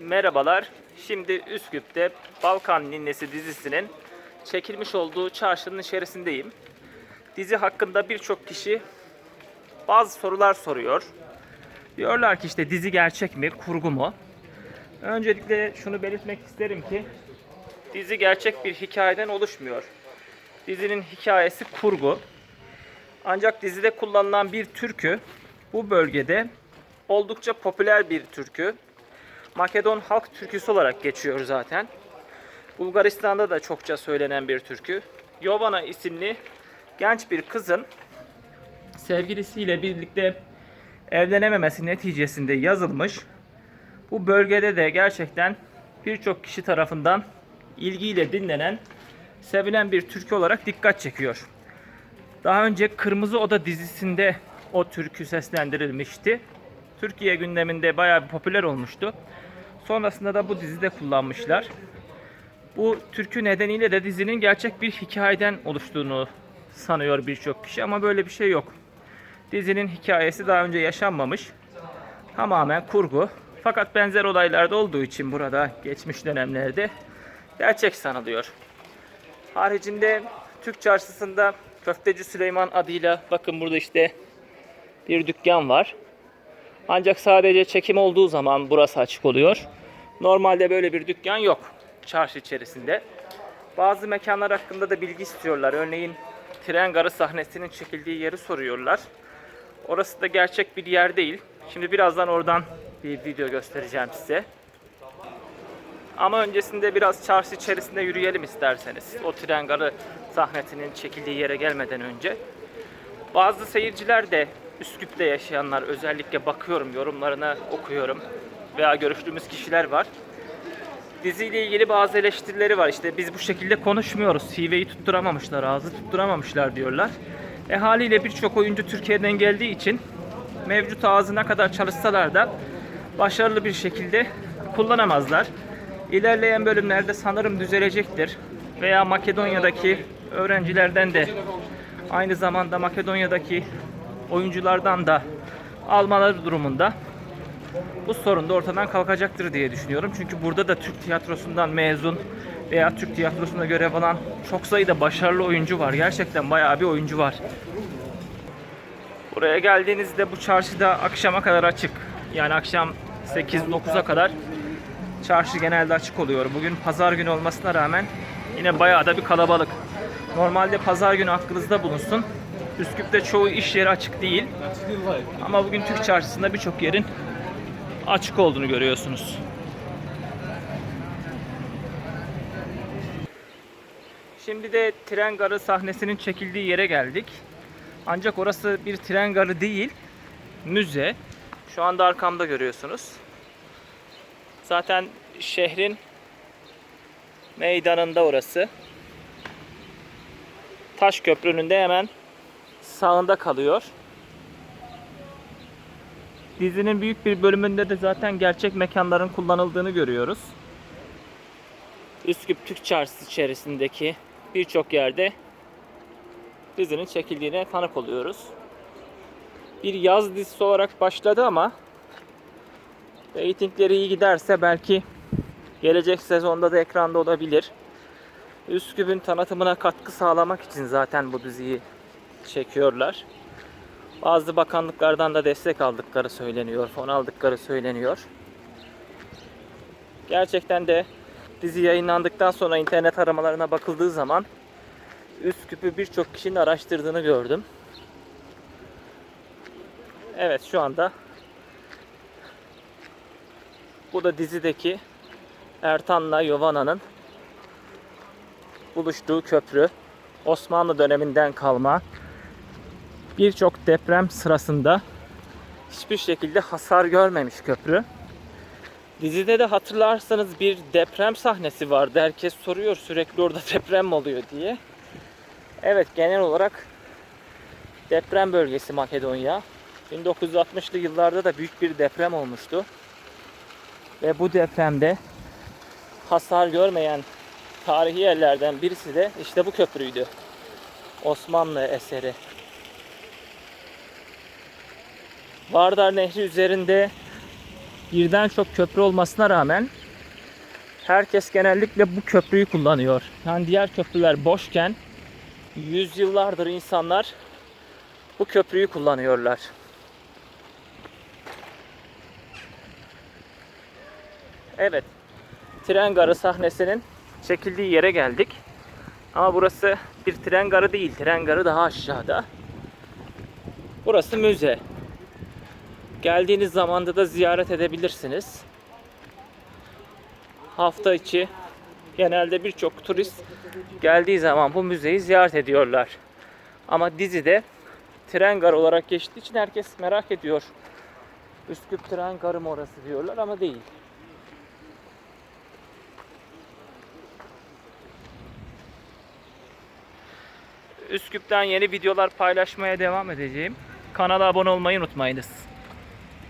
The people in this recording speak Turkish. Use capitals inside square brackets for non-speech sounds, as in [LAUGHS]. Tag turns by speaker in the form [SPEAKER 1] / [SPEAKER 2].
[SPEAKER 1] Merhabalar. Şimdi Üsküp'te Balkan Ninnesi dizisinin çekilmiş olduğu çarşının içerisindeyim. Dizi hakkında birçok kişi bazı sorular soruyor. Diyorlar ki işte dizi gerçek mi, kurgu mu? Öncelikle şunu belirtmek isterim ki dizi gerçek bir hikayeden oluşmuyor. Dizinin hikayesi kurgu. Ancak dizide kullanılan bir türkü bu bölgede oldukça popüler bir türkü. Makedon halk türküsü olarak geçiyor zaten. Bulgaristan'da da çokça söylenen bir türkü. Yovana isimli genç bir kızın sevgilisiyle birlikte evlenememesi neticesinde yazılmış. Bu bölgede de gerçekten birçok kişi tarafından ilgiyle dinlenen, sevilen bir türkü olarak dikkat çekiyor. Daha önce Kırmızı Oda dizisinde o türkü seslendirilmişti. Türkiye gündeminde bayağı bir popüler olmuştu. Sonrasında da bu dizide kullanmışlar. Bu türkü nedeniyle de dizinin gerçek bir hikayeden oluştuğunu sanıyor birçok kişi ama böyle bir şey yok. Dizinin hikayesi daha önce yaşanmamış. Tamamen kurgu. Fakat benzer olaylarda olduğu için burada geçmiş dönemlerde gerçek sanılıyor. Haricinde Türk çarşısında Köfteci Süleyman adıyla bakın burada işte bir dükkan var. Ancak sadece çekim olduğu zaman burası açık oluyor. Normalde böyle bir dükkan yok çarşı içerisinde. Bazı mekanlar hakkında da bilgi istiyorlar. Örneğin tren garı sahnesinin çekildiği yeri soruyorlar. Orası da gerçek bir yer değil. Şimdi birazdan oradan bir video göstereceğim size. Ama öncesinde biraz çarşı içerisinde yürüyelim isterseniz. O tren garı sahnesinin çekildiği yere gelmeden önce. Bazı seyirciler de Üsküp'te yaşayanlar özellikle bakıyorum yorumlarına okuyorum veya görüştüğümüz kişiler var. Diziyle ilgili bazı eleştirileri var. İşte biz bu şekilde konuşmuyoruz. Hiveyi tutturamamışlar, ağzı tutturamamışlar diyorlar. E haliyle birçok oyuncu Türkiye'den geldiği için mevcut ağzı ne kadar çalışsalar da başarılı bir şekilde kullanamazlar. İlerleyen bölümlerde sanırım düzelecektir. Veya Makedonya'daki öğrencilerden de aynı zamanda Makedonya'daki oyunculardan da almaları durumunda bu sorun da ortadan kalkacaktır diye düşünüyorum. Çünkü burada da Türk tiyatrosundan mezun veya Türk tiyatrosunda görev alan çok sayıda başarılı oyuncu var. Gerçekten bayağı bir oyuncu var. Buraya geldiğinizde bu çarşıda akşama kadar açık. Yani akşam 8-9'a kadar çarşı genelde açık oluyor. Bugün pazar günü olmasına rağmen yine bayağı da bir kalabalık. Normalde pazar günü aklınızda bulunsun. Üsküp'te çoğu iş yeri açık değil. Ama bugün Türk çarşısında birçok yerin açık olduğunu görüyorsunuz. Şimdi de tren garı sahnesinin çekildiği yere geldik. Ancak orası bir tren garı değil, müze. Şu anda arkamda görüyorsunuz. Zaten şehrin meydanında orası. Taş köprünün de hemen sağında kalıyor. Dizinin büyük bir bölümünde de zaten gerçek mekanların kullanıldığını görüyoruz. Üsküp Türk Çarşısı içerisindeki birçok yerde dizinin çekildiğine tanık oluyoruz. Bir yaz dizisi olarak başladı ama reytingleri iyi giderse belki gelecek sezonda da ekranda olabilir. Üsküp'ün tanıtımına katkı sağlamak için zaten bu diziyi çekiyorlar. Bazı bakanlıklardan da destek aldıkları söyleniyor, fon aldıkları söyleniyor. Gerçekten de dizi yayınlandıktan sonra internet aramalarına bakıldığı zaman Üsküp'ü birçok kişinin araştırdığını gördüm. Evet şu anda bu da dizideki Ertan'la Yovana'nın buluştuğu köprü. Osmanlı döneminden kalma birçok deprem sırasında hiçbir şekilde hasar görmemiş köprü. Dizide de hatırlarsanız bir deprem sahnesi vardı. Herkes soruyor sürekli orada [LAUGHS] deprem oluyor diye. Evet genel olarak deprem bölgesi Makedonya. 1960'lı yıllarda da büyük bir deprem olmuştu. Ve bu depremde hasar görmeyen tarihi yerlerden birisi de işte bu köprüydü. Osmanlı eseri. Vardar Nehri üzerinde birden çok köprü olmasına rağmen herkes genellikle bu köprüyü kullanıyor. Yani diğer köprüler boşken yüzyıllardır insanlar bu köprüyü kullanıyorlar. Evet. Tren garı sahnesinin çekildiği yere geldik. Ama burası bir tren garı değil. Tren garı daha aşağıda. Burası müze. Geldiğiniz zamanda da ziyaret edebilirsiniz. Hafta içi genelde birçok turist geldiği zaman bu müzeyi ziyaret ediyorlar. Ama dizide tren garı olarak geçtiği için herkes merak ediyor. Üsküp tren garı mı orası diyorlar ama değil. Üsküp'ten yeni videolar paylaşmaya devam edeceğim. Kanala abone olmayı unutmayınız.